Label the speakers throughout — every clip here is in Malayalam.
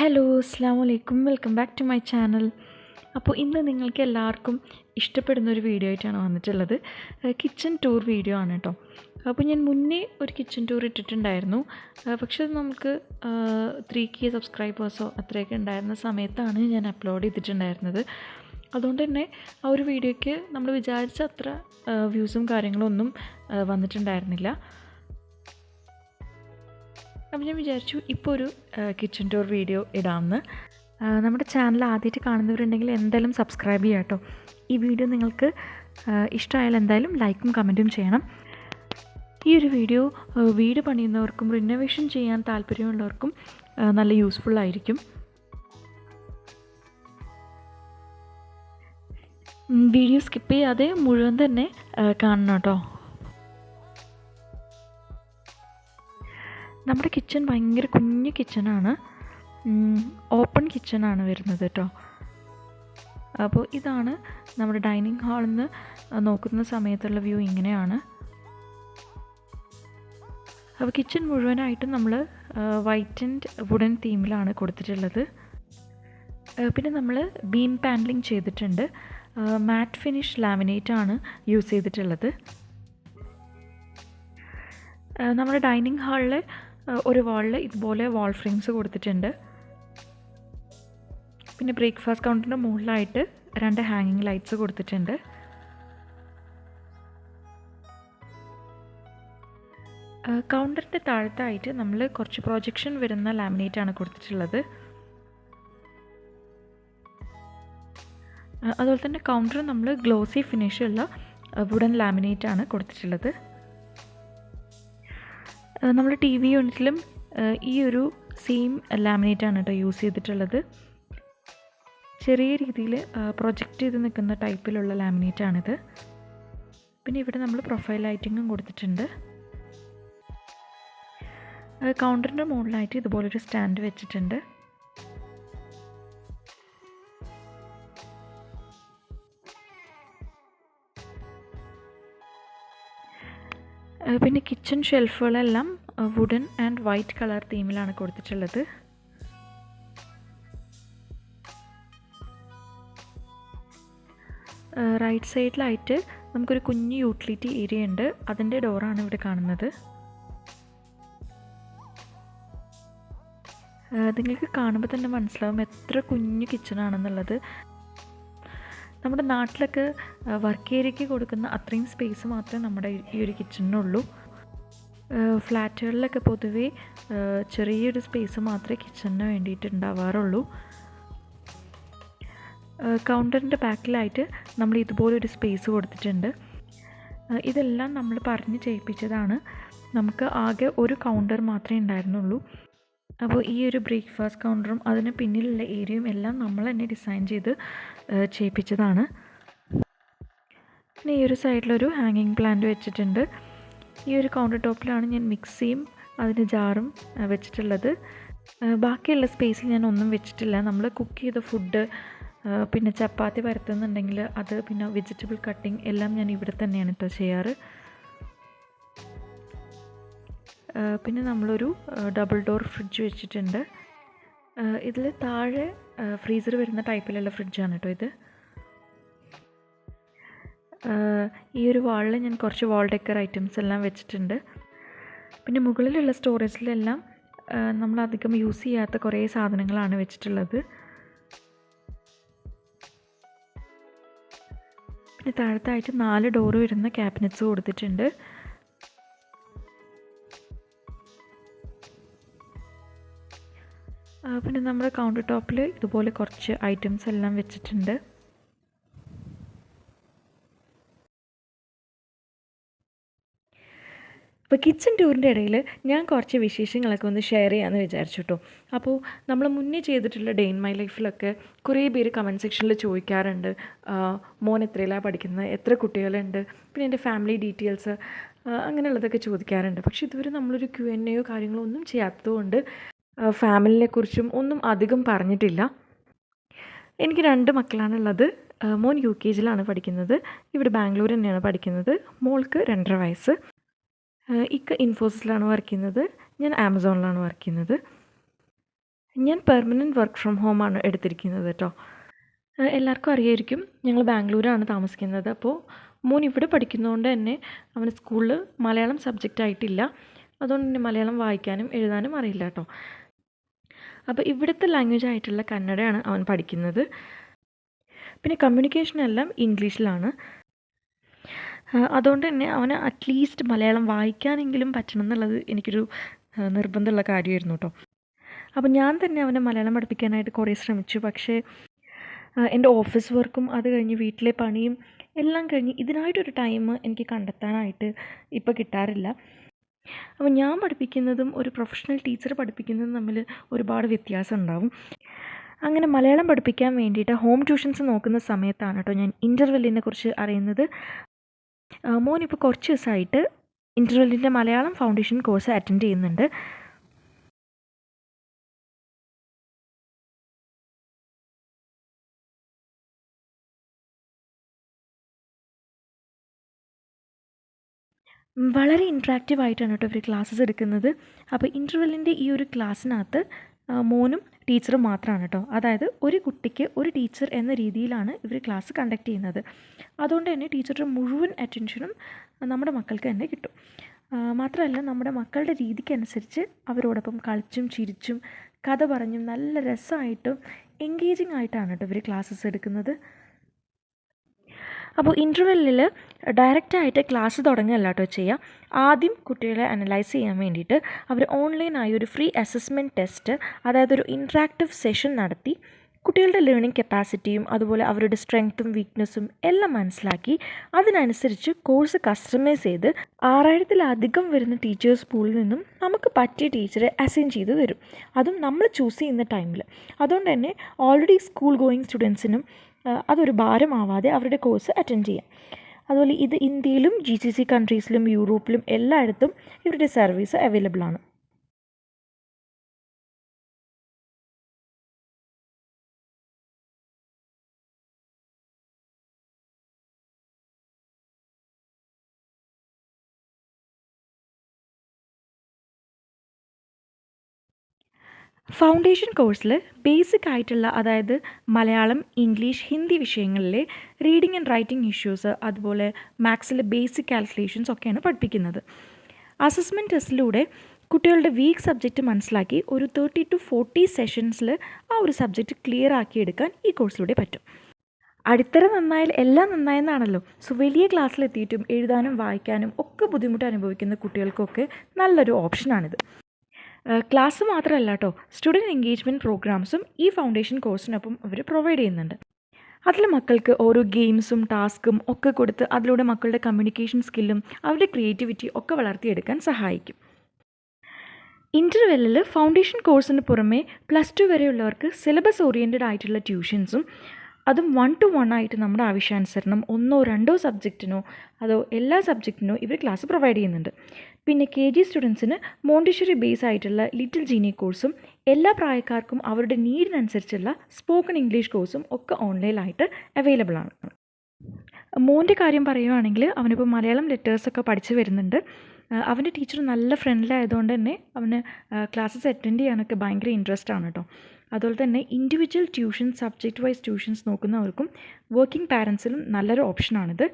Speaker 1: ഹലോ അസ്സാം വലൈക്കും welcome back to my channel അപ്പോൾ ഇന്ന് നിങ്ങൾക്ക് എല്ലാവർക്കും ഇഷ്ടപ്പെടുന്ന ഒരു വീഡിയോ ആയിട്ടാണ് വന്നിട്ടുള്ളത്. കിച്ചൺ ടൂർ വീഡിയോ ആണ് കേട്ടോ അപ്പോൾ ഞാൻ മുന്നേ ഒരു കിച്ചൺ ടൂർ ഇട്ടിട്ടുണ്ടായിരുന്നു. പക്ഷേ നമുക്ക് ത്രീ കെ സബ്സ്ക്രൈബേഴ്സോ അത്രയൊക്കെ ഉണ്ടായിരുന്ന സമയത്താണ് ഞാൻ അപ്ലോഡ് ചെയ്തിട്ടുണ്ടായിരുന്നത്. അതുകൊണ്ട് തന്നെ ആ ഒരു വീഡിയോയ്ക്ക് നമ്മൾ വിചാരിച്ച അത്ര വ്യൂസും കാര്യങ്ങളൊന്നും വന്നിട്ടുണ്ടായിരുന്നില്ല. അപ്പം ഞാൻ വിചാരിച്ചു ഇപ്പോൾ ഒരു കിച്ചൺ ടൂർ വീഡിയോ ഇടാമെന്ന് നമ്മുടെ ചാനൽ ആദ്യമായിട്ട് കാണുന്നവരുണ്ടെങ്കിൽ എന്തായാലും സബ്സ്ക്രൈബ് ചെയ്യാം കേട്ടോ. ഈ വീഡിയോ നിങ്ങൾക്ക് ഇഷ്ടമായാൽ എന്തായാലും ലൈക്കും കമന്റും ചെയ്യണം. ഈ ഒരു വീഡിയോ വീട് പണിയുന്നവർക്കും റിനോവേഷൻ ചെയ്യാൻ താല്പര്യമുള്ളവർക്കും നല്ല യൂസ്ഫുൾ ആയിരിക്കും. വീഡിയോ സ്കിപ്പ് ചെയ്യാതെ മുഴുവൻ തന്നെ കാണണം കേട്ടോ. നമ്മുടെ കിച്ചൺ ഭയങ്കര കുഞ്ഞു കിച്ചണാണ്. ഓപ്പൺ കിച്ചണാണ് വരുന്നത് കേട്ടോ അപ്പോൾ ഇതാണ് നമ്മുടെ ഡൈനിങ് ഹാളിൽ നിന്ന് നോക്കുന്ന സമയത്തുള്ള വ്യൂ ഇങ്ങനെയാണ്. അപ്പോൾ കിച്ചൺ മുഴുവനായിട്ടും നമ്മൾ വൈറ്റ് ആൻഡ് വുഡൻ തീമിലാണ് കൊടുത്തിട്ടുള്ളത്. പിന്നെ നമ്മൾ ബീം പാനലിംഗ് ചെയ്തിട്ടുണ്ട്. മാറ്റ് ഫിനിഷ് ലാമിനേറ്റ് ആണ് യൂസ് ചെയ്തിട്ടുള്ളത്. നമ്മുടെ ഡൈനിങ് ഹാളിൽ ഒരു വാളിൽ ഇതുപോലെ വാൾ ഫ്രെയിംസ് കൊടുത്തിട്ടുണ്ട്. പിന്നെ ബ്രേക്ക്ഫാസ്റ്റ് കൗണ്ടറിന്റെ മുകളിലായിട്ട് രണ്ട് ഹാങ്ങിങ് ലൈറ്റ്സ് കൊടുത്തിട്ടുണ്ട്. കൗണ്ടറിന്റെ താഴത്തായിട്ട് നമ്മൾ കുറച്ച് പ്രൊജക്ഷൻ വരുന്ന ലാമിനേറ്റ് ആണ് കൊടുത്തിട്ടുള്ളത്. അതുപോലെ തന്നെ കൗണ്ടർ നമ്മൾ ഗ്ലോസി ഫിനിഷുള്ള വുഡൻ ലാമിനേറ്റ് ആണ് കൊടുത്തിട്ടുള്ളത്. നമ്മൾ ടി വി യൂണിറ്റിലും ഈ ഒരു സെയിം ലാമിനേറ്റ് ആണ് കേട്ടോ യൂസ് ചെയ്തിട്ടുള്ളത്. ചെറിയ രീതിയിൽ പ്രൊജക്റ്റ് ചെയ്ത് നിൽക്കുന്ന ടൈപ്പിലുള്ള ലാമിനേറ്റ് ആണിത്. പിന്നെ ഇവിടെ നമ്മൾ പ്രൊഫൈൽ ലൈറ്റിങ്ങും കൊടുത്തിട്ടുണ്ട്. കൗണ്ടറിന്റെ മുകളിലായിട്ട് ഇതുപോലൊരു സ്റ്റാൻഡ് വെച്ചിട്ടുണ്ട്. പിന്നെ കിച്ചൺ ഷെൽഫുകളെല്ലാം വുഡൻ ആൻഡ് വൈറ്റ് കളർ തീമിലാണ് കൊടുത്തിട്ടുള്ളത്. റൈറ്റ് സൈഡിലായിട്ട് നമുക്കൊരു കുഞ്ഞ് യൂട്ടിലിറ്റി ഏരിയ ഉണ്ട്. അതിന്റെ ഡോറാണ് ഇവിടെ കാണുന്നത്. നിങ്ങൾക്ക് കാണുമ്പോൾ തന്നെ മനസ്സിലാവും എത്ര കുഞ്ഞു കിച്ചണാണെന്നുള്ളത് നമ്മുടെ നാട്ടിലൊക്കെ വർക്ക് ഏരിയയ്ക്ക് കൊടുക്കുന്ന അത്രയും സ്പേസ് മാത്രമേ നമ്മുടെ ഈ ഒരു കിച്ചണിനുള്ളൂ ഫ്ലാറ്റുകളിലൊക്കെ പൊതുവേ ചെറിയൊരു സ്പേസ് മാത്രമേ കിച്ചണിന് വേണ്ടിയിട്ട് ഉണ്ടാവാറുള്ളൂ. കൗണ്ടറിന്റെ ബാക്കിലായിട്ട് നമ്മൾ ഇതുപോലൊരു സ്പേസ് കൊടുത്തിട്ടുണ്ട്. ഇതെല്ലാം നമ്മൾ പറഞ്ഞ് ചെയ്യിപ്പിച്ചതാണ്. നമുക്ക് ആകെ ഒരു കൗണ്ടർ മാത്രമേ ഉണ്ടായിരുന്നുള്ളൂ. അപ്പോൾ ഈ ഒരു ബ്രേക്ക്ഫാസ്റ്റ് കൗണ്ടറും അതിന് പിന്നിലുള്ള ഏരിയയും എല്ലാം നമ്മൾ തന്നെ ഡിസൈൻ ചെയ്ത് ചെയ്യിപ്പിച്ചതാണ്. പിന്നെ ഈ ഒരു സൈഡിലൊരു ഹാങ്ങിങ് പ്ലാന്റ് വെച്ചിട്ടുണ്ട്. ഈ ഒരു കൗണ്ടർ ടോപ്പിലാണ് ഞാൻ മിക്സിയും അതിന് ജാറും വെച്ചിട്ടുള്ളത്. ബാക്കിയുള്ള സ്പേസിൽ ഞാൻ ഒന്നും വെച്ചിട്ടില്ല. നമ്മൾ കുക്ക് ചെയ്ത ഫുഡ് പിന്നെ ചപ്പാത്തി പരത്തുന്നുണ്ടെങ്കിൽ അത് പിന്നെ വെജിറ്റബിൾ കട്ടിങ് എല്ലാം ഞാൻ ഇവിടെ തന്നെയാണ് കേട്ടോ ചെയ്യാറ്. പിന്നെ നമ്മളൊരു ഡബിൾ ഡോർ ഫ്രിഡ്ജ് വെച്ചിട്ടുണ്ട്. ഇതിൽ താഴെ ഫ്രീസർ വരുന്ന ടൈപ്പിലുള്ള ഫ്രിഡ്ജാണ് കേട്ടോ ഇത്. ഈ ഒരു വാളിൽ ഞാൻ കുറച്ച് വാൾ ഡെക്കർ ഐറ്റംസ് എല്ലാം വെച്ചിട്ടുണ്ട്. പിന്നെ മുകളിലുള്ള സ്റ്റോറേജിലെല്ലാം നമ്മൾ അധികം യൂസ് ചെയ്യാത്ത കുറേ സാധനങ്ങളാണ് വെച്ചിട്ടുള്ളത്. പിന്നെ താഴത്തായിട്ട് നാല് ഡോറ് വരുന്ന ക്യാബിനറ്റ്സ് കൊടുത്തിട്ടുണ്ട്. പിന്നെ നമ്മുടെ കൗണ്ടർ ടോപ്പിൽ ഇതുപോലെ കുറച്ച് ഐറ്റംസ് എല്ലാം വെച്ചിട്ടുണ്ട്. ഇപ്പോൾ കിച്ചൺ ടൂറിന്റെ ഇടയിൽ ഞാൻ കുറച്ച് വിശേഷങ്ങളൊക്കെ ഒന്ന് ഷെയർ ചെയ്യാമെന്ന് വിചാരിച്ചു കേട്ടോ അപ്പോൾ നമ്മൾ മുന്നേ ചെയ്തിട്ടുള്ള ഡേ ഇൻ മൈ ലൈഫിലൊക്കെ കുറേ പേര് കമന്റ് സെക്ഷനിൽ ചോദിക്കാറുണ്ട്. മോൻ എത്രയിലാണ് പഠിക്കുന്നത് എത്ര കുട്ടികളുണ്ട്? പിന്നെ എന്റെ ഫാമിലി ഡീറ്റെയിൽസ് അങ്ങനെയുള്ളതൊക്കെ ചോദിക്കാറുണ്ട്. പക്ഷേ ഇതുവരെ നമ്മളൊരു ക്യു എൻ എയോ കാര്യങ്ങളോ ഒന്നും ചെയ്യാത്തതുകൊണ്ട് ഫാമിലിനെ കുറിച്ചും ഒന്നും അധികം പറഞ്ഞിട്ടില്ല. എനിക്ക് രണ്ട് മക്കളാണുള്ളത്. മോൻ യു കെ ജിയിലാണ് പഠിക്കുന്നത്. ഇവിടെ ബാംഗ്ലൂർ തന്നെയാണ് പഠിക്കുന്നത്. മോൾക്ക് രണ്ടര വയസ്സ്. ഇക്ക ഇൻഫോസിസിലാണ് വർക്ക് ചെയ്യുന്നത്. ഞാൻ ആമസോണിലാണ് വർക്ക് ചെയ്യുന്നത്. ഞാൻ പെർമനന്റ് വർക്ക് ഫ്രം ഹോമാണ് എടുത്തിരിക്കുന്നത് കേട്ടോ. എല്ലാവർക്കും അറിയായിരിക്കും. ഞങ്ങൾ ബാംഗ്ലൂരാണ് താമസിക്കുന്നത്. അപ്പോൾ മോൻ ഇവിടെ പഠിക്കുന്നതുകൊണ്ട് തന്നെ അവന് സ്കൂളിൽ മലയാളം സബ്ജക്റ്റ് ആയിട്ടില്ല. അതുകൊണ്ട് തന്നെ മലയാളം വായിക്കാനും എഴുതാനും അറിയില്ല കേട്ടോ. അപ്പോൾ ഇവിടുത്തെ ലാംഗ്വേജ് ആയിട്ടുള്ള കന്നഡയാണ് അവൻ പഠിക്കുന്നത്. പിന്നെ കമ്മ്യൂണിക്കേഷൻ എല്ലാം ഇംഗ്ലീഷിലാണ്. അതുകൊണ്ട് തന്നെ അവന് അറ്റ്ലീസ്റ്റ് മലയാളം വായിക്കാനെങ്കിലും പറ്റണം എന്നുള്ളത് എനിക്കൊരു നിർബന്ധമുള്ള കാര്യമായിരുന്നു കേട്ടോ. അപ്പോൾ ഞാൻ തന്നെ അവനെ മലയാളം പഠിപ്പിക്കാനായിട്ട് കുറേ ശ്രമിച്ചു. പക്ഷേ എന്റെ ഓഫീസ് വർക്കും അത് കഴിഞ്ഞ് വീട്ടിലെ പണിയും എല്ലാം കഴിഞ്ഞ് ഇതിനായിട്ടൊരു ടൈം എനിക്ക് കണ്ടെത്താനായിട്ട് ഇപ്പോൾ കിട്ടാറില്ല. അപ്പോൾ ഞാൻ പഠിപ്പിക്കുന്നതും ഒരു പ്രൊഫഷണൽ ടീച്ചർ പഠിപ്പിക്കുന്നതും തമ്മിൽ ഒരുപാട് വ്യത്യാസം ഉണ്ടാവും. അങ്ങനെ മലയാളം പഠിപ്പിക്കാൻ വേണ്ടിയിട്ട് ഹോം ട്യൂഷൻസ് നോക്കുന്ന സമയത്താണ് കേട്ടോ ഞാൻ ഇന്റർവെല്ലിനെ കുറിച്ച് അറിയുന്നത്. മോനിപ്പോൾ കുറച്ച് ദിവസമായിട്ട് ഇന്റർവെല്ലിന്റെ മലയാളം ഫൗണ്ടേഷൻ കോഴ്സ് അറ്റൻഡ് ചെയ്യുന്നുണ്ട്. വളരെ ഇൻട്രാക്റ്റീവ് ആയിട്ടാണ് കേട്ടോ ഇവർ ക്ലാസ്സസ് എടുക്കുന്നത്. അപ്പോൾ ഇന്റർവെല്ലിന്റെ ഈ ഒരു ക്ലാസ്സിനകത്ത് മോനും ടീച്ചറും മാത്രമാണ് കേട്ടോ. അതായത് ഒരു കുട്ടിക്ക് ഒരു ടീച്ചർ എന്ന രീതിയിലാണ് ഇവർ ക്ലാസ് കണ്ടക്ട് ചെയ്യുന്നത്. അതുകൊണ്ട് തന്നെ ടീച്ചറുടെ മുഴുവൻ അറ്റൻഷനും നമ്മുടെ മക്കൾക്ക് തന്നെ കിട്ടും. മാത്രമല്ല നമ്മുടെ മക്കളുടെ രീതിക്കനുസരിച്ച് അവരോടൊപ്പം കളിച്ചും ചിരിച്ചും കഥ പറഞ്ഞും നല്ല രസമായിട്ടും എൻഗേജിങ് ആയിട്ടാണ് കേട്ടോ ഇവർ ക്ലാസ്സസ് എടുക്കുന്നത്. അപ്പോൾ ഇന്റർവെല്ലിൽ ഡയറക്റ്റായിട്ട് ക്ലാസ് തുടങ്ങുകയല്ല കേട്ടോ ചെയ്യുക. ആദ്യം കുട്ടികളെ അനലൈസ് ചെയ്യാൻ വേണ്ടിയിട്ട് അവർ ഓൺലൈനായി ഒരു ഫ്രീ അസസ്മെന്റ് ടെസ്റ്റ് അതായത് ഒരു ഇൻട്രാക്റ്റീവ് സെഷൻ നടത്തി. കുട്ടികളുടെ ലേണിംഗ് കപ്പാസിറ്റിയും അതുപോലെ അവരുടെ സ്ട്രെങ്ത്തും വീക്ക്നെസ്സും എല്ലാം മനസ്സിലാക്കി. അതിനനുസരിച്ച് കോഴ്സ് കസ്റ്റമൈസ് ചെയ്ത് ആറായിരത്തിലധികം വരുന്ന ടീച്ചേഴ്സ് പൂളിൽ നിന്നും നമുക്ക് പറ്റിയ ടീച്ചറെ അസൈൻ ചെയ്ത് തരും. അതും നമ്മൾ ചൂസ് ചെയ്യുന്ന ടൈമിൽ അതുകൊണ്ട് തന്നെ ഓൾറെഡി സ്കൂൾ ഗോയിങ് സ്റ്റുഡൻസിനും അതൊരു ഭാരമാവാതെ അവരുടെ കോഴ്സ് അറ്റൻഡ് ചെയ്യാം. അതുപോലെ ഇത് ഇന്ത്യയിലും ജി സി സി കൺട്രീസിലും യൂറോപ്പിലും എല്ലായിടത്തും ഇവരുടെ സർവീസ് അവൈലബിൾ ആണ്. ഫൗണ്ടേഷൻ കോഴ്സിൽ ബേസിക് ആയിട്ടുള്ള അതായത് മലയാളം ഇംഗ്ലീഷ് ഹിന്ദി വിഷയങ്ങളിലെ റീഡിങ് ആൻഡ് റൈറ്റിംഗ് ഇഷ്യൂസ് അതുപോലെ മാത്സിലെ ബേസിക് കാൽക്കുലേഷൻസ് ഒക്കെയാണ് പഠിപ്പിക്കുന്നത്. അസസ്മെന്റ് ടെസ്റ്റിലൂടെ കുട്ടികളുടെ വീക്ക് സബ്ജക്റ്റ് മനസ്സിലാക്കി ഒരു തേർട്ടി ടു ഫോർട്ടി സെഷൻസിൽ ആ ഒരു സബ്ജക്റ്റ് ക്ലിയർ ആക്കിയെടുക്കാൻ ഈ കോഴ്സിലൂടെ പറ്റും. അടിത്തറ നന്നായാൽ എല്ലാം നന്നായെന്നാണല്ലോ. സോ വലിയ ക്ലാസ്സിലെത്തിയിട്ടും എഴുതാനും വായിക്കാനും ഒക്കെ ബുദ്ധിമുട്ട് അനുഭവിക്കുന്ന കുട്ടികൾക്കൊക്കെ നല്ലൊരു ഓപ്ഷനാണിത് ക്ലാസ് മാത്രമല്ല കേട്ടോ സ്റ്റുഡന്റ് എൻഗേജ്മെന്റ് പ്രോഗ്രാംസും ഈ ഫൗണ്ടേഷൻ കോഴ്സിനൊപ്പം അവർ പ്രൊവൈഡ് ചെയ്യുന്നുണ്ട്. അതിൽ മക്കൾക്ക് ഓരോ ഗെയിംസും ടാസ്കും ഒക്കെ കൊടുത്ത് അതിലൂടെ മക്കളുടെ കമ്മ്യൂണിക്കേഷൻ സ്കില്ലും അവരുടെ ക്രിയേറ്റിവിറ്റി ഒക്കെ വളർത്തിയെടുക്കാൻ സഹായിക്കും. ഇന്റർവെല്ലിൽ ഫൗണ്ടേഷൻ കോഴ്സിന് പുറമേ പ്ലസ് ടു വരെയുള്ളവർക്ക് സിലബസ് ഓറിയന്റഡ് ആയിട്ടുള്ള ട്യൂഷൻസും അതും വൺ ടു വൺ ആയിട്ട് നമ്മുടെ ആവശ്യാനുസരണം ഒന്നോ രണ്ടോ സബ്ജക്റ്റിനോ അതോ എല്ലാ സബ്ജക്റ്റിനോ ഇവർ ക്ലാസ് പ്രൊവൈഡ് ചെയ്യുന്നുണ്ട്. പിന്നെ കെ ജി സ്റ്റുഡൻസിന് മോണ്ടിഷറി ബേസ് ആയിട്ടുള്ള ലിറ്റിൽ ജീനി കോഴ്സും എല്ലാ പ്രായക്കാർക്കും അവരുടെ നീഡിനനുസരിച്ചുള്ള സ്പോക്കൺ ഇംഗ്ലീഷ് കോഴ്സും ഒക്കെ ഓൺലൈനായിട്ട് അവൈലബിൾ ആണ്. മോന്റെ കാര്യം പറയുവാണെങ്കിൽ അവനിപ്പോൾ മലയാളം ലെറ്റേഴ്സൊക്കെ പഠിച്ചു വരുന്നുണ്ട്. അവന്റെ ടീച്ചർ നല്ല ഫ്രണ്ട്ലി ആയതുകൊണ്ട് തന്നെ അവന് ക്ലാസ്സസ് അറ്റൻഡ് ചെയ്യാനൊക്കെ ഭയങ്കര ഇൻട്രസ്റ്റ് ആണ് കേട്ടോ അതുപോലെ തന്നെ individual tuition subject wise tuitions നോക്കുന്നവർക്കും working പാരൻസിലും നല്ലൊരു ഓപ്ഷനാണിത്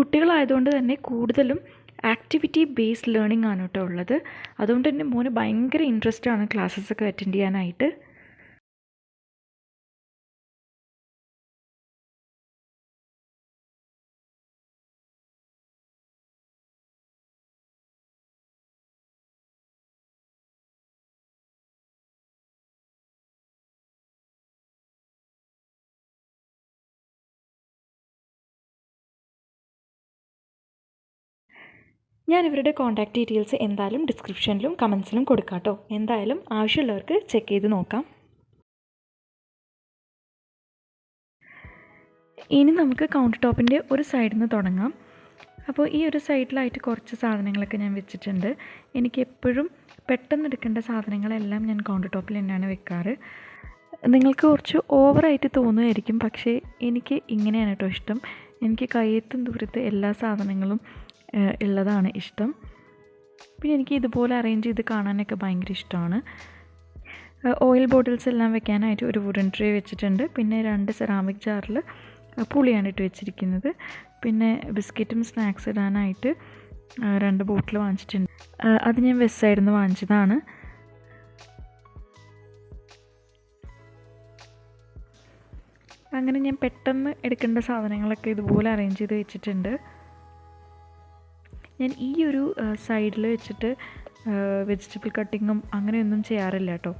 Speaker 1: കുട്ടികളായതുകൊണ്ട് തന്നെ കൂടുതലും ആക്ടിവിറ്റി ബേസ്ഡ് ലേണിംഗ് ആണ് കേട്ടോ ഉള്ളത്. അതുകൊണ്ട് തന്നെ മോന് ഭയങ്കര ഇൻട്രസ്റ്റ് ആണ് ക്ലാസ്സസ് ഒക്കെ അറ്റൻഡ് ചെയ്യാനായിട്ട്. ഞാൻ ഇവരുടെ കോൺടാക്റ്റ് ഡീറ്റെയിൽസ് എന്തായാലും ഡിസ്ക്രിപ്ഷനിലും കമൻസിലും കൊടുക്കാം കേട്ടോ എന്തായാലും ആവശ്യമുള്ളവർക്ക് ചെക്ക് ചെയ്ത് നോക്കാം. ഇനി നമുക്ക് കൗണ്ടർ ടോപ്പിന്റെ ഒരു സൈഡിൽ നിന്ന് തുടങ്ങാം. അപ്പോൾ ഈ ഒരു സൈഡിലായിട്ട് കുറച്ച് സാധനങ്ങളൊക്കെ ഞാൻ വെച്ചിട്ടുണ്ട്. എനിക്ക് എപ്പോഴും പെട്ടെന്ന് എടുക്കേണ്ട സാധനങ്ങളെല്ലാം ഞാൻ കൗണ്ടർ ടോപ്പിൽ തന്നെയാണ് വെക്കാറ്. നിങ്ങൾക്ക് കുറച്ച് ഓവറായിട്ട് തോന്നുമായിരിക്കും. പക്ഷേ എനിക്ക് ഇങ്ങനെയാണ് കേട്ടോ ഇഷ്ടം. എനിക്ക് കയ്യെത്തും ദൂരത്ത് എല്ലാ സാധനങ്ങളും ഉള്ളതാണ് ഇഷ്ടം. പിന്നെ എനിക്ക് ഇതുപോലെ അറേഞ്ച് ചെയ്ത് കാണാനൊക്കെ ഭയങ്കര ഇഷ്ടമാണ്. ഓയിൽ ബോട്ടിൽസ് എല്ലാം വെക്കാനായിട്ട് ഒരു വുഡൻ ട്രേ വെച്ചിട്ടുണ്ട്. പിന്നെ രണ്ട് സെറാമിക് ജാറിൽ പുളിയാണ് ഇട്ട് വെച്ചിരിക്കുന്നത്. പിന്നെ ബിസ്ക്കറ്റും സ്നാക്സ് ഇടാനായിട്ട് രണ്ട് ബോട്ടിൽ വാങ്ങിച്ചിട്ടുണ്ട്. അത് ഞാൻ വെസ്സായിരുന്നു നിന്ന് വാങ്ങിച്ചതാണ്. അങ്ങനെ ഞാൻ പെട്ടെന്ന് എടുക്കേണ്ട സാധനങ്ങളൊക്കെ ഇതുപോലെ അറേഞ്ച് ചെയ്ത് വെച്ചിട്ടുണ്ട്. ഞാൻ ഈ ഒരു സൈഡിൽ വെച്ചിട്ട് വെജിറ്റബിൾ കട്ടിങ്ങും അങ്ങനെയൊന്നും ചെയ്യാറില്ല കേട്ടോ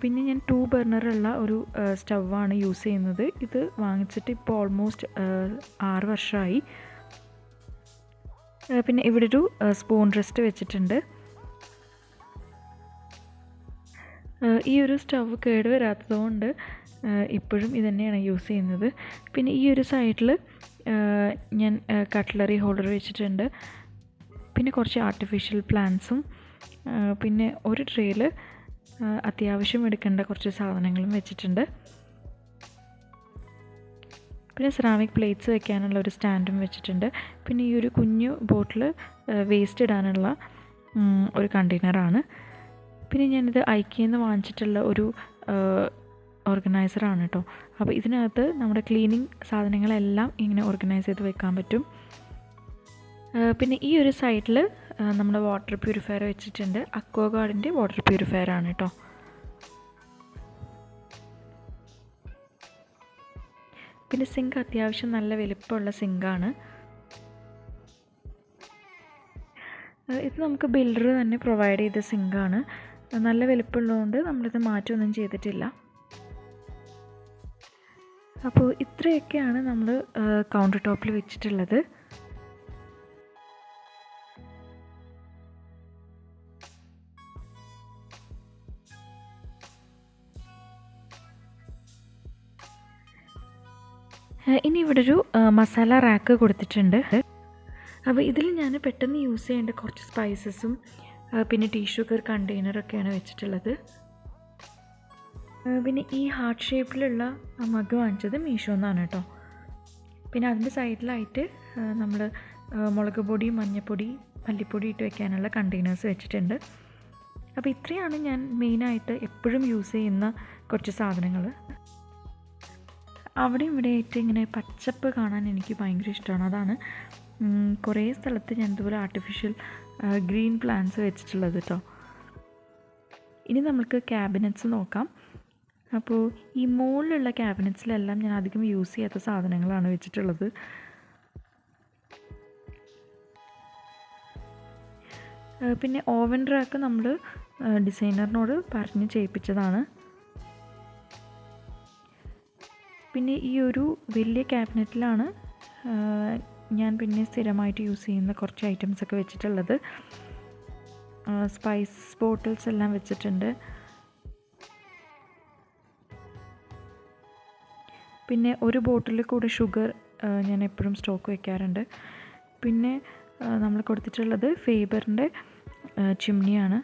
Speaker 1: പിന്നെ ഞാൻ ടു ബർണറുള്ള ഒരു സ്റ്റവാണ് യൂസ് ചെയ്യുന്നത്. ഇത് വാങ്ങിച്ചിട്ട് ഇപ്പോൾ ഓൾമോസ്റ്റ് ആറ് വർഷമായി പിന്നെ ഇവിടെ ഒരു സ്പൂൺ റെസ്റ്റ് വെച്ചിട്ടുണ്ട്. ഈ ഒരു സ്റ്റവ് കേട് വരാത്തതുകൊണ്ട് ഇപ്പോഴും ഇത് തന്നെയാണ് യൂസ് ചെയ്യുന്നത്. പിന്നെ ഈ ഒരു സൈഡിൽ ഞാൻ കട്ട്ലറി ഹോൾഡർ വെച്ചിട്ടുണ്ട്. പിന്നെ കുറച്ച് ആർട്ടിഫിഷ്യൽ പ്ലാന്റ്സും പിന്നെ ഒരു ട്രേയിൽ അത്യാവശ്യം എടുക്കേണ്ട കുറച്ച് സാധനങ്ങളും വെച്ചിട്ടുണ്ട്. പിന്നെ സെറാമിക് പ്ലേറ്റ്സ് വെക്കാനുള്ള ഒരു സ്റ്റാൻഡും വെച്ചിട്ടുണ്ട്. പിന്നെ ഈ ഒരു കുഞ്ഞു ബോട്ടിൽ വേസ്റ്റ് ഇടാനുള്ള ഒരു കണ്ടെയ്നറാണ് പിന്നെ ഞാനിത് ഐക്കിയിൽ നിന്ന് വാങ്ങിച്ചിട്ടുള്ള ഒരു ഓർഗനൈസറാണ് കേട്ടോ അപ്പോൾ ഇതിനകത്ത് നമ്മുടെ ക്ലീനിങ് സാധനങ്ങളെല്ലാം ഇങ്ങനെ ഓർഗനൈസ് ചെയ്ത് വെക്കാൻ പറ്റും. പിന്നെ ഈ ഒരു സൈഡിൽ നമ്മുടെ വാട്ടർ പ്യൂരിഫയർ വെച്ചിട്ടുണ്ട്. അക്വ ഗാർഡിന്റെ വാട്ടർ പ്യൂരിഫയർ ആണ് കേട്ടോ പിന്നെ സിങ്ക് അത്യാവശ്യം നല്ല വലിപ്പമുള്ള സിങ്കാണ്. ഇത് നമുക്ക് ബിൽഡർ തന്നെ പ്രൊവൈഡ് ചെയ്ത സിങ്കാണ്. നല്ല വലിപ്പമുള്ളതുകൊണ്ട് നമ്മളിത് മാറ്റമൊന്നും ചെയ്തിട്ടില്ല. അപ്പോൾ ഇത്രയൊക്കെയാണ് നമ്മൾ കൗണ്ടർ ടോപ്പിൽ വെച്ചിട്ടുള്ളത്. ഇനി ഇവിടെ ഒരു മസാല റാക്ക് കൊടുത്തിട്ടുണ്ട്. അപ്പോൾ ഇതിൽ ഞാൻ പെട്ടെന്ന് യൂസ് ചെയ്യേണ്ട കുറച്ച് സ്പൈസസും പിന്നെ ടീ ഷുഗർ കണ്ടെയ്നറൊക്കെയാണ് വെച്ചിട്ടുള്ളത്. പിന്നെ ഈ ഹാർട്ട് ഷേപ്പിലുള്ള മഗ് വാങ്ങിച്ചത് മീഷോ എന്നാണ് കേട്ടോ. പിന്നെ അതിന്റെ സൈഡിലായിട്ട് നമ്മൾ മുളക് പൊടി മഞ്ഞൾപ്പൊടി മല്ലിപ്പൊടി ഇട്ട് വെക്കാനുള്ള കണ്ടെയ്നേഴ്സ് വെച്ചിട്ടുണ്ട്. അപ്പോൾ ഇത്രയാണ് ഞാൻ മെയിനായിട്ട് എപ്പോഴും യൂസ് ചെയ്യുന്ന കുറച്ച് സാധനങ്ങൾ അവിടെ ഇവിടെ ആയിട്ട് ഇങ്ങനെ പച്ചപ്പ് കാണാൻ എനിക്ക് ഭയങ്കര ഇഷ്ടമാണ്. അതാണ് കുറേ സ്ഥലത്ത് ഞാൻ ഇതുപോലെ ആർട്ടിഫിഷ്യൽ ഗ്രീൻ പ്ലാന്റ്സ് വെച്ചിട്ടുള്ളത് കേട്ടോ ഇനി നമുക്ക് ക്യാബിനറ്റ്സ് നോക്കാം. അപ്പോൾ ഈ മുകളിലുള്ള ക്യാബിനറ്റ്സിലെല്ലാം ഞാൻ അധികം യൂസ് ചെയ്യാത്ത സാധനങ്ങളാണ് വെച്ചിട്ടുള്ളത്. പിന്നെ ഓവൻ റാക്ക് നമ്മൾ ഡിസൈനറിനോട് പറഞ്ഞ് ചെയ്യിപ്പിച്ചതാണ്. പിന്നെ ഈ ഒരു വലിയ ക്യാബിനറ്റിലാണ് ഞാൻ പിന്നെ സ്ഥിരമായിട്ട് യൂസ് ചെയ്യുന്ന കുറച്ച് ഐറ്റംസ് ഒക്കെ വെച്ചിട്ടുള്ളത്. സ്പൈസ് ബോട്ടിൽസ് എല്ലാം വെച്ചിട്ടുണ്ട്. പിന്നെ ഒരു ബോട്ടിൽ കൂടെ ഷുഗർ ഞാൻ എപ്പോഴും സ്റ്റോക്ക് വെക്കാറുണ്ട്. പിന്നെ നമ്മൾ കൊടുത്തിട്ടുള്ളത് ഫേബറിന്റെ ചിമ്നിയാണ്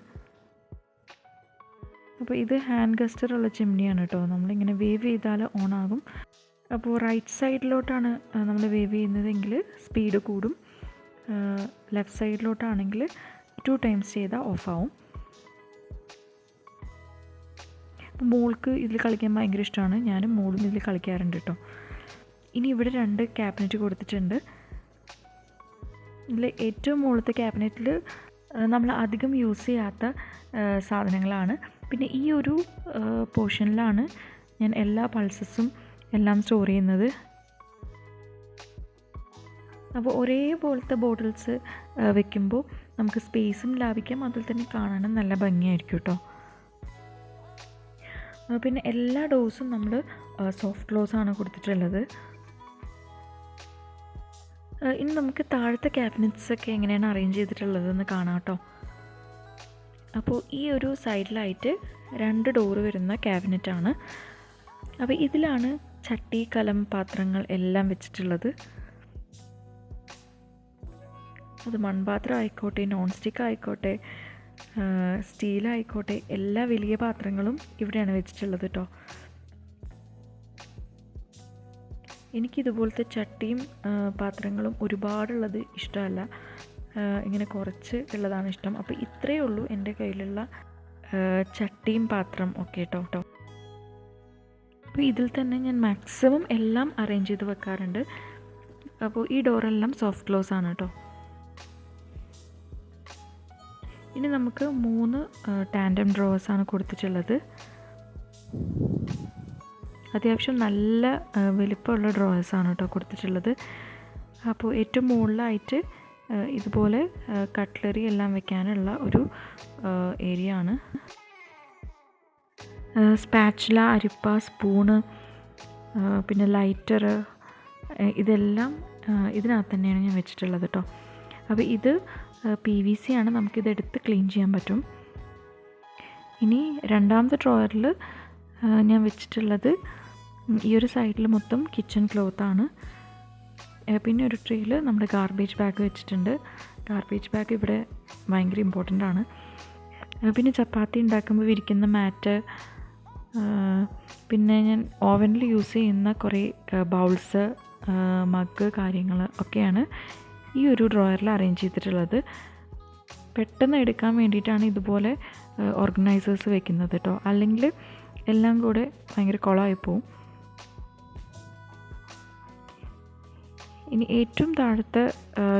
Speaker 1: അപ്പോൾ ഇത് ഹാൻഡ് ഗസ്റ്ററുള്ള ചിമ്നിയാണ് കേട്ടോ. നമ്മളിങ്ങനെ വേവ് ചെയ്താൽ ഓൺ ആകും. അപ്പോൾ റൈറ്റ് സൈഡിലോട്ടാണ് നമ്മൾ വേവ് ചെയ്യുന്നതെങ്കിൽ സ്പീഡ് കൂടും. ലെഫ്റ്റ് സൈഡിലോട്ടാണെങ്കിൽ ടു ടൈംസ് ചെയ്താൽ ഓഫാവും. അപ്പോൾ മോൾക്ക് ഇതിൽ കളിക്കാൻ ഭയങ്കര ഇഷ്ടമാണ്. ഞാനും മോളും ഇതിൽ കളിക്കാറുണ്ട് കേട്ടോ. ഇനി ഇവിടെ രണ്ട് ക്യാബിനറ്റ് കൊടുത്തിട്ടുണ്ട്. ഇതിൽ ഏറ്റവും മുകളിലത്തെ ക്യാബിനറ്റിൽ നമ്മൾ അധികം യൂസ് ചെയ്യാത്ത സാധനങ്ങളാണ്. പിന്നെ ഈ ഒരു പോർഷനിലാണ് ഞാൻ എല്ലാ പൾസസും എല്ലാം സ്റ്റോർ ചെയ്യുന്നത്. അപ്പോൾ ഒരേപോലത്തെ ബോട്ടിൽസ് വെക്കുമ്പോൾ നമുക്ക് സ്പേസും ലാഭിക്കാം. അതുപോലെ തന്നെ കാണാനും നല്ല ഭംഗിയായിരിക്കും കേട്ടോ പിന്നെ എല്ലാ ഡോസും നമ്മൾ സോഫ്റ്റ് ക്ലോസ് ആണ് കൊടുത്തിട്ടുള്ളത്. ഇനി നമുക്ക് താഴത്തെ ക്യാബിനറ്റ്സ് ഒക്കെ എങ്ങനെയാണ് അറേഞ്ച് ചെയ്തിട്ടുള്ളതെന്ന് കാണാം കേട്ടോ അപ്പോൾ ഈ ഒരു സൈഡിലായിട്ട് രണ്ട് ഡോറ് വരുന്ന ക്യാബിനറ്റാണ് അപ്പോൾ ഇതിലാണ് ചട്ടി കലം പാത്രങ്ങൾ എല്ലാം വെച്ചിട്ടുള്ളത്. അത് മൺപാത്രം ആയിക്കോട്ടെ നോൺ സ്റ്റിക്ക് ആയിക്കോട്ടെ സ്റ്റീലായിക്കോട്ടെ എല്ലാ വലിയ പാത്രങ്ങളും ഇവിടെയാണ് വെച്ചിട്ടുള്ളത് കേട്ടോ എനിക്കിതുപോലത്തെ ചട്ടിയും പാത്രങ്ങളും ഒരുപാടുള്ളത് ഇഷ്ടമല്ല. ഇങ്ങനെ കുറച്ച് ഉള്ളതാണ് ഇഷ്ടം. അപ്പോൾ ഇത്രയേ ഉള്ളൂ എന്റെ കയ്യിലുള്ള ചട്ടിയും പാത്രം ഒക്കെ കേട്ടോ കേട്ടോ അപ്പോൾ ഇതിൽ തന്നെ ഞാൻ മാക്സിമം എല്ലാം അറേഞ്ച് ചെയ്ത് വെക്കാറുണ്ട്. അപ്പോൾ ഈ ഡോറെല്ലാം സോഫ്റ്റ് ക്ലോസ് ആണ് കേട്ടോ ഇനി നമുക്ക് മൂന്ന് ടാൻഡം ഡ്രോവേഴ്സാണ് കൊടുത്തിട്ടുള്ളത്. അത്യാവശ്യം നല്ല വലിപ്പമുള്ള ആണ് കേട്ടോ കൊടുത്തിട്ടുള്ളത്. അപ്പോൾ ഏറ്റവും മുകളിലായിട്ട് ഇതുപോലെ കട്ട്ലറി എല്ലാം വെക്കാനുള്ള ഒരു ഏരിയ ആണ്. സ്പാച്ചില അരിപ്പ സ്പൂണ് പിന്നെ ലൈറ്റർ ഇതെല്ലാം ഇതിനകത്ത് തന്നെയാണ് ഞാൻ വെച്ചിട്ടുള്ളത് കേട്ടോ അപ്പോൾ ഇത് പി വി സി ആണ്. നമുക്കിതെടുത്ത് ക്ലീൻ ചെയ്യാൻ പറ്റും. ഇനി രണ്ടാമത്തെ ഡ്രോയറിൽ ഞാൻ വെച്ചിട്ടുള്ളത് ഈ ഒരു സൈഡിൽ മൊത്തം കിച്ചൺ ക്ലോത്താണ് പിന്നെ ഒരു ട്രീയിൽ നമ്മുടെ ഗാർബേജ് ബാഗ് വെച്ചിട്ടുണ്ട്. ഗാർബേജ് ബാഗ് ഇവിടെ ഭയങ്കര ഇമ്പോർട്ടന്റ് ആണ്. പിന്നെ ചപ്പാത്തി ഉണ്ടാക്കുമ്പോൾ വിരിക്കുന്ന മാറ്റ് പിന്നെ ഞാൻ ഓവനിൽ യൂസ് ചെയ്യുന്ന കുറേ ബൗൾസ് മഗ് കാര്യങ്ങൾ ഒക്കെയാണ് ഈ ഒരു ഡ്രോയറിൽ അറേഞ്ച് ചെയ്തിട്ടുള്ളത്. പെട്ടെന്ന് എടുക്കാൻ വേണ്ടിയിട്ടാണ് ഇതുപോലെ ഓർഗനൈസേഴ്സ് വെക്കുന്നത് കേട്ടോ അല്ലെങ്കിൽ എല്ലാം കൂടെ ഭയങ്കര കുളമായി പോവും. ഇനി ഏറ്റവും താഴത്തെ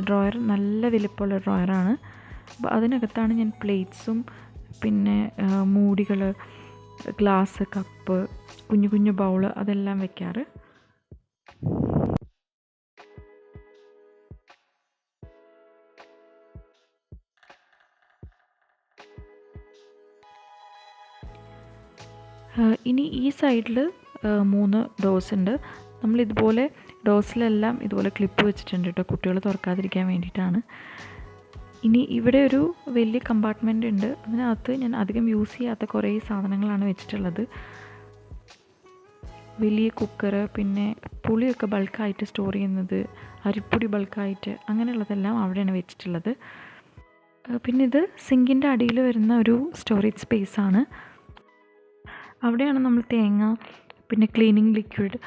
Speaker 1: ഡ്രോയർ നല്ല വലിപ്പമുള്ള ഡ്രോയറാണ് അപ്പോൾ അതിനകത്താണ് ഞാൻ പ്ലേറ്റ്സും പിന്നെ മൂടികൾ ഗ്ലാസ് കപ്പ് കുഞ്ഞു കുഞ്ഞു ബൗൾ അതെല്ലാം വെക്കാറ്. ഇനി ഈ സൈഡിൽ മൂന്ന് ഡോസ് ഉണ്ട്. നമ്മളിതുപോലെ ഡോസിലെല്ലാം ഇതുപോലെ ക്ലിപ്പ് വെച്ചിട്ടുണ്ട് കേട്ടോ കുട്ടികൾ തുറക്കാതിരിക്കാൻ വേണ്ടിയിട്ടാണ്. ഇനി ഇവിടെ ഒരു വലിയ കമ്പാർട്ട്മെന്റ് ഉണ്ട്. അതിനകത്ത് ഞാൻ അധികം യൂസ് ചെയ്യാത്ത കുറേ സാധനങ്ങളാണ് വെച്ചിട്ടുള്ളത്. വലിയ കുക്കർ പിന്നെ പുളിയൊക്കെ ബൾക്കായിട്ട് സ്റ്റോർ ചെയ്യുന്നത് അരിപ്പൊടി ബൾക്കായിട്ട് അങ്ങനെയുള്ളതെല്ലാം അവിടെയാണ് വെച്ചിട്ടുള്ളത്. പിന്നെ ഇത് സിങ്കിന്റെ അടിയിൽ വരുന്ന ഒരു സ്റ്റോറേജ് സ്പേസ് ആണ്. അവിടെയാണ് നമ്മൾ തേങ്ങ പിന്നെ ക്ലീനിങ് ലിക്വിഡ്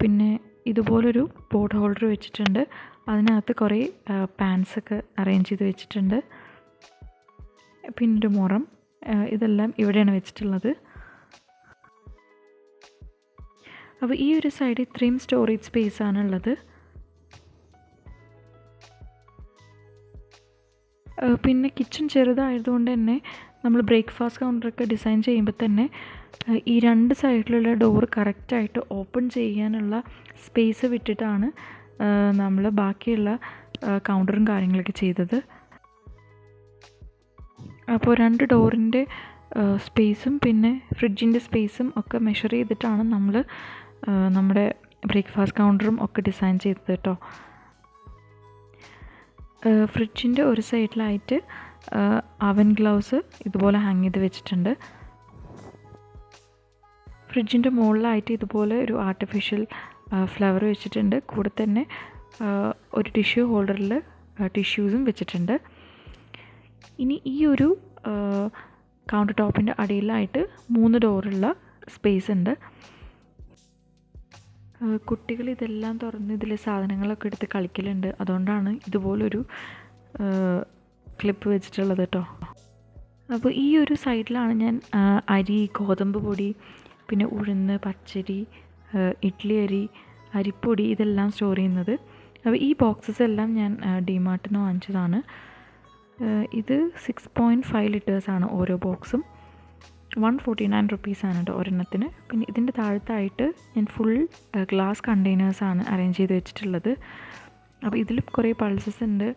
Speaker 1: പിന്നെ ഇതുപോലൊരു പോട്ട് ഹോൾഡർ വെച്ചിട്ടുണ്ട്. അതിനകത്ത് കുറേ പാൻസൊക്കെ അറേഞ്ച് ചെയ്ത് വെച്ചിട്ടുണ്ട്. പിന്നൊരു മുറം ഇതെല്ലാം ഇവിടെയാണ് വെച്ചിട്ടുള്ളത്. അപ്പോൾ ഈ ഒരു സൈഡ് ഇത്രയും സ്റ്റോറേജ് സ്പേസ് ആണുള്ളത് പിന്നെ കിച്ചൺ ചെറുതായതുകൊണ്ട് തന്നെ നമ്മൾ ബ്രേക്ക്ഫാസ്റ്റ് കൗണ്ടറൊക്കെ ഡിസൈൻ ചെയ്യുമ്പോൾ തന്നെ ഈ രണ്ട് സൈഡിലുള്ള ഡോർ കറക്റ്റായിട്ട് ഓപ്പൺ ചെയ്യാനുള്ള സ്പേസ് വിട്ടിട്ടാണ് നമ്മൾ ബാക്കിയുള്ള കൗണ്ടറും കാര്യങ്ങളൊക്കെ ചെയ്തത്. അപ്പോൾ രണ്ട് ഡോറിന്റെ സ്പേസും പിന്നെ ഫ്രിഡ്ജിന്റെ സ്പേസും ഒക്കെ മെഷർ ചെയ്തിട്ടാണ് നമ്മൾ നമ്മുടെ ബ്രേക്ക്ഫാസ്റ്റ് കൗണ്ടറും ഒക്കെ ഡിസൈൻ ചെയ്തത് കേട്ടോ ഫ്രിഡ്ജിന്റെ ഒരു സൈഡിലായിട്ട് അവൻ ഗ്ലൗസ് ഇതുപോലെ ഹാങ് ചെയ്ത് വെച്ചിട്ടുണ്ട്. ഫ്രിഡ്ജിന്റെ മുകളിലായിട്ട് ഇതുപോലെ ഒരു ആർട്ടിഫിഷ്യൽ ഫ്ലവർ വെച്ചിട്ടുണ്ട്. കൂടെ തന്നെ ഒരു ടിഷ്യൂ ഹോൾഡറിൽ ടിഷ്യൂസും വെച്ചിട്ടുണ്ട്. ഇനി ഈ ഒരു കൗണ്ടർ ടോപ്പിന്റെ അടിയിലായിട്ട് മൂന്ന് ഡോറുള്ള സ്പേസ് ഉണ്ട്. കുട്ടികൾ ഇതെല്ലാം തുറന്ന് ഇതിലെ സാധനങ്ങളൊക്കെ എടുത്ത് കളിക്കലുണ്ട്. അതുകൊണ്ടാണ് ഇതുപോലൊരു ക്ലിപ്പ് വെച്ചിട്ടുള്ളത് കേട്ടോ അപ്പോൾ ഈ ഒരു സൈഡിലാണ് ഞാൻ അരി ഗോതമ്പ് പൊടി പിന്നെ ഉഴുന്ന് പച്ചരി ഇഡ്ഡലി അരി അരിപ്പൊടി ഇതെല്ലാം സ്റ്റോർ ചെയ്യുന്നത്. അപ്പോൾ ഈ ബോക്സസ് എല്ലാം ഞാൻ ഡിമാർട്ടിൽ നിന്ന് വാങ്ങിച്ചതാണ്. ഇത് സിക്സ് പോയിന്റ് ഫൈവ് ലിറ്റേഴ്സാണ് ഓരോ ബോക്സും വൺ ഫോർട്ടി നയൻ റുപ്പീസാണ് കേട്ടോ ഒരെണ്ണത്തിന്. പിന്നെ ഇതിന്റെ താഴത്തായിട്ട് ഞാൻ ഫുൾ ഗ്ലാസ് കണ്ടെയ്നേഴ്സാണ് അറേഞ്ച് ചെയ്ത് വെച്ചിട്ടുള്ളത്. അപ്പോൾ ഇതിലും കുറേ പൾസസ് ഉണ്ട്.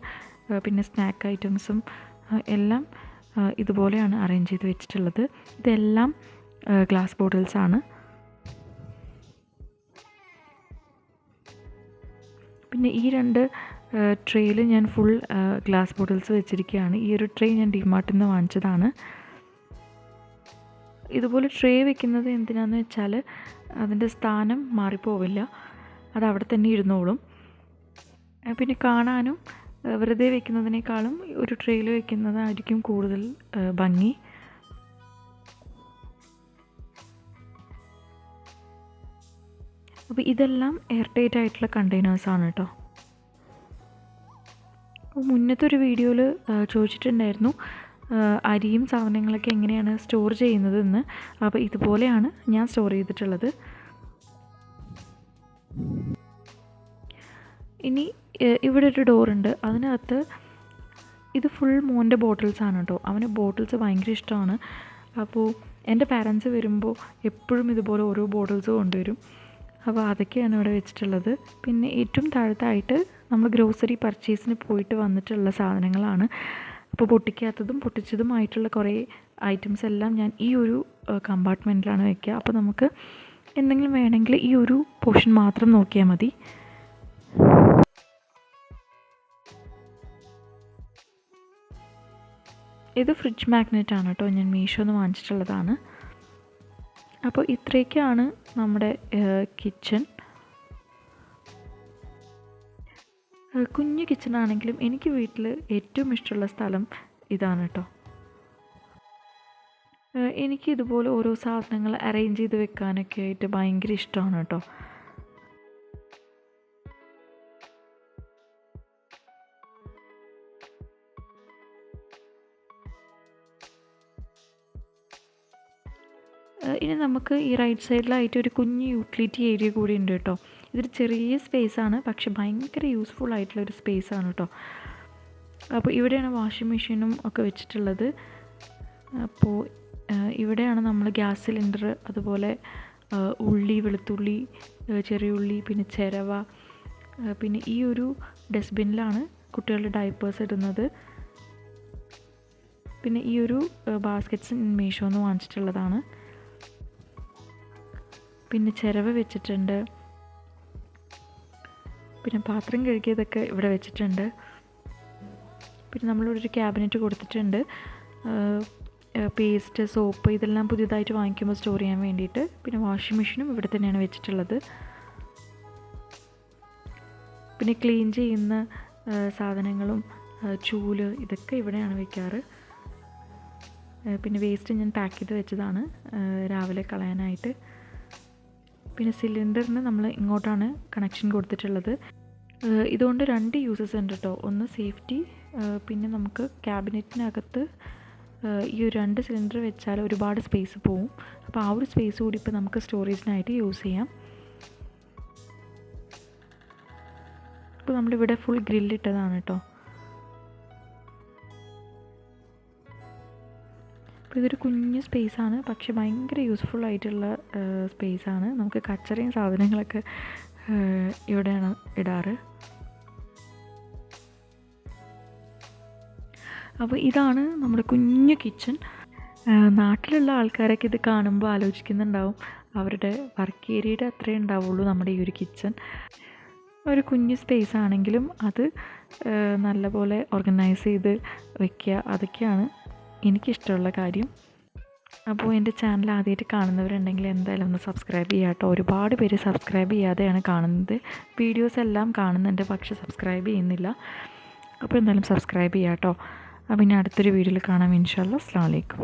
Speaker 1: പിന്നെ സ്നാക്ക് ഐറ്റംസും എല്ലാം ഇതുപോലെയാണ് അറേഞ്ച് ചെയ്ത് വെച്ചിട്ടുള്ളത്. ഇതെല്ലാം ഗ്ലാസ് ബോട്ടിൽസാണ് പിന്നെ ഈ രണ്ട് ട്രേയിൽ ഞാൻ ഫുൾ ഗ്ലാസ് ബോട്ടിൽസ് വെച്ചിരിക്കുകയാണ്. ഈ ഒരു ട്രേ ഞാൻ ഡിമാർട്ടിൽ നിന്ന് വാങ്ങിച്ചതാണ്. ഇതുപോലെ ട്രേ വെക്കുന്നത് എന്തിനാന്ന് വെച്ചാൽ അതിന്റെ സ്ഥാനം മാറിപ്പോവില്ല. അത് അവിടെ തന്നെ ഇരുന്നോളും. പിന്നെ കാണാനും വെറുതെ വെക്കുന്നതിനേക്കാളും ഒരു ട്രേയിൽ വെക്കുന്നതായിരിക്കും കൂടുതൽ ഭംഗി. അപ്പോൾ ഇതെല്ലാം എയർ ടൈറ്റ് ആയിട്ടുള്ള കണ്ടെയ്നേഴ്സാണ് കേട്ടോ അപ്പോൾ മുന്നത്തെ ഒരു വീഡിയോയിൽ ചോദിച്ചിട്ടുണ്ടായിരുന്നു അരിയും സാധനങ്ങളൊക്കെ എങ്ങനെയാണ് സ്റ്റോർ ചെയ്യുന്നതെന്ന്. അപ്പോൾ ഇതുപോലെയാണ് ഞാൻ സ്റ്റോർ ചെയ്തിട്ടുള്ളത്. ഇനി ഇവിടെ ഒരു ഡോറുണ്ട് അതിനകത്ത് ഇത് ഫുൾ മോന്റെ ബോട്ടിൽസാണ് കേട്ടോ അവന് ബോട്ടിൽസ് ഭയങ്കര ഇഷ്ടമാണ്. അപ്പോൾ എന്റെ പാരൻസ് വരുമ്പോൾ എപ്പോഴും ഇതുപോലെ ഓരോ ബോട്ടിൽസ് കൊണ്ടുവരും. അപ്പോൾ അതൊക്കെയാണ് ഇവിടെ വെച്ചിട്ടുള്ളത്. പിന്നെ ഏറ്റവും താഴത്തായിട്ട് നമ്മൾ ഗ്രോസറി പർച്ചേസിന് പോയിട്ട് വന്നിട്ടുള്ള സാധനങ്ങളാണ്. അപ്പോൾ പൊട്ടിക്കാത്തതും പൊട്ടിച്ചതുമായിട്ടുള്ള കുറേ ഐറ്റംസ് എല്ലാം ഞാൻ ഈ ഒരു കമ്പാർട്ട്മെന്റിലാണ് വയ്ക്കുക അപ്പോൾ നമുക്ക് എന്തെങ്കിലും വേണമെങ്കിൽ ഈ ഒരു പോർഷൻ മാത്രം നോക്കിയാൽ മതി. ഇത് ഫ്രിഡ്ജ് മാഗ്നറ്റ് ആണ് കേട്ടോ. ഞാൻ മീഷോന്ന് വാങ്ങിച്ചിട്ടുള്ളതാണ്. അപ്പോൾ ഇത്രയൊക്കെയാണ് നമ്മുടെ കിച്ചൺ. കുഞ്ഞു കിച്ചൺ ആണെങ്കിലും എനിക്ക് വീട്ടിൽ ഏറ്റവും ഇഷ്ടമുള്ള സ്ഥലം ഇതാണ് കേട്ടോ എനിക്ക് ഇതുപോലെ ഓരോ സാധനങ്ങൾ അറേഞ്ച് ചെയ്ത് വെക്കാനൊക്കെ ആയിട്ട് ഭയങ്കര ഇഷ്ടമാണ് കേട്ടോ ഇനി നമുക്ക് ഈ റൈറ്റ് സൈഡിലായിട്ട് ഒരു കുഞ്ഞ് യൂട്ടിലിറ്റി ഏരിയ കൂടി ഉണ്ട് കേട്ടോ. ഇതൊരു ചെറിയ സ്പേസ് ആണ് പക്ഷെ ഭയങ്കര യൂസ്ഫുൾ ആയിട്ടുള്ള ഒരു സ്പേസ് ആണ് കേട്ടോ. അപ്പോൾ ഇവിടെയാണ് വാഷിംഗ് മെഷീനും ഒക്കെ വെച്ചിട്ടുള്ളത്. അപ്പോൾ ഇവിടെയാണ് നമ്മൾ ഗ്യാസ് സിലിണ്ടർ അതുപോലെ ഉള്ളി വെളുത്തുള്ളി ചെറിയുള്ളി പിന്നെ ചിരവ പിന്നെ ഈ ഒരു ഡസ്റ്റ്ബിന്നിലാണ് കുട്ടികളുടെ ഡയപ്പേഴ്സ് ഇടുന്നത്. പിന്നെ ഈ ഒരു ബാസ്ക്കറ്റ്സ് മീഷോന്ന് വാങ്ങിച്ചിട്ടുള്ളതാണ്. പിന്നെ ചിരവ് വെച്ചിട്ടുണ്ട്. പിന്നെ പാത്രം കഴുകിയതൊക്കെ ഇവിടെ വെച്ചിട്ടുണ്ട്. പിന്നെ നമ്മളിവിടെ ഒരു ക്യാബിനറ്റ് കൊടുത്തിട്ടുണ്ട്. പേസ്റ്റ് സോപ്പ് ഇതെല്ലാം പുതിയതായിട്ട് വാങ്ങിക്കുമ്പോൾ സ്റ്റോർ ചെയ്യാൻ വേണ്ടിയിട്ട്. പിന്നെ വാഷിംഗ് മെഷീനും ഇവിടെ തന്നെയാണ് വെച്ചിട്ടുള്ളത്. പിന്നെ ക്ലീൻ ചെയ്യുന്ന സാധനങ്ങളും ചൂൽ ഇതൊക്കെ ഇവിടെയാണ് വെക്കാറ്. പിന്നെ വേസ്റ്റ് ഞാൻ പാക്ക് ചെയ്ത് വെച്ചതാണ്. രാവിലെ കളയാനായിട്ട്. പിന്നെ സിലിണ്ടറിന് നമ്മൾ ഇങ്ങോട്ടാണ് കണക്ഷൻ കൊടുത്തിട്ടുള്ളത്. ഇതുകൊണ്ട് രണ്ട് യൂസസ് ഉണ്ട് കേട്ടോ ഒന്ന് സേഫ്റ്റി പിന്നെ നമുക്ക് ക്യാബിനറ്റിനകത്ത് ഈ ഒരു രണ്ട് സിലിണ്ടർ വെച്ചാൽ ഒരുപാട് സ്പേസ് പോവും. അപ്പോൾ ആ ഒരു സ്പേസ് കൂടി ഇപ്പോൾ നമുക്ക് സ്റ്റോറേജിനായിട്ട് യൂസ് ചെയ്യാം. ഇപ്പോൾ നമ്മളിവിടെ ഫുൾ ഗ്രില്ലിട്ടതാണ് കേട്ടോ അപ്പോൾ ഇതൊരു കുഞ്ഞു സ്പേസാണ് പക്ഷെ ഭയങ്കര യൂസ്ഫുൾ ആയിട്ടുള്ള സ്പേസാണ് നമുക്ക് കച്ചറയും സാധനങ്ങളൊക്കെ ഇവിടെയാണ് ഇടാറ്. അപ്പോൾ ഇതാണ് നമ്മുടെ കുഞ്ഞു കിച്ചൺ നാട്ടിലുള്ള ആൾക്കാരൊക്കെ ഇത് കാണുമ്പോൾ ആലോചിക്കുന്നുണ്ടാവും. അവരുടെ വർക്ക് ഏരിയയുടെ അത്രേ ഉണ്ടാവുള്ളൂ നമ്മുടെ ഈ ഒരു കിച്ചൺ ഒരു കുഞ്ഞു സ്പേസ് ആണെങ്കിലും അത് നല്ലപോലെ ഓർഗനൈസ് ചെയ്ത് വെക്കുക. അതൊക്കെയാണ് എനിക്കിഷ്ടമുള്ള കാര്യം. അപ്പോൾ എന്റെ ചാനൽ ആദ്യമായിട്ട് കാണുന്നവരുണ്ടെങ്കിൽ എന്തായാലും ഒന്ന് സബ്സ്ക്രൈബ് ചെയ്യുക കേട്ടോ. ഒരുപാട് പേര് സബ്സ്ക്രൈബ് ചെയ്യാതെയാണ് കാണുന്നത്. വീഡിയോസ് എല്ലാം കാണുന്നുണ്ട് പക്ഷെ സബ്സ്ക്രൈബ് ചെയ്യുന്നില്ല. അപ്പോൾ എന്തായാലും സബ്സ്ക്രൈബ് ചെയ്യുക കേട്ടോ. അപ്പോൾ ഇനി അടുത്തൊരു വീഡിയോയിൽ കാണാം. ഇൻഷാല്ല അസ്സാം വലൈക്കും